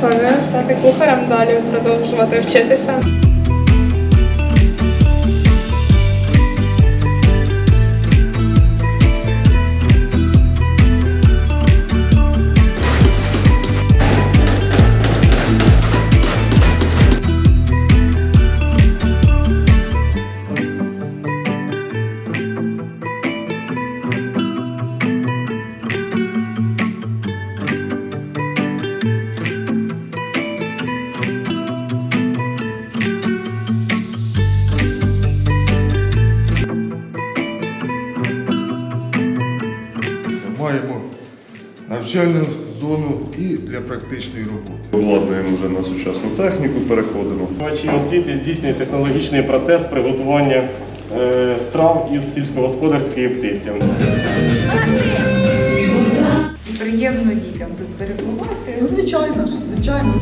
Планую стати кухарем далі, продовжувати вчитися. Маємо навчальну зону і для практичної роботи. Обладнуємо вже на сучасну техніку, переходимо. Здобувачі освіти здійснює технологічний процес приготування е, страв із сільськогосподарської птиці. Приємно дітям тут перебувати. Ну, звичайно ж, звичайно.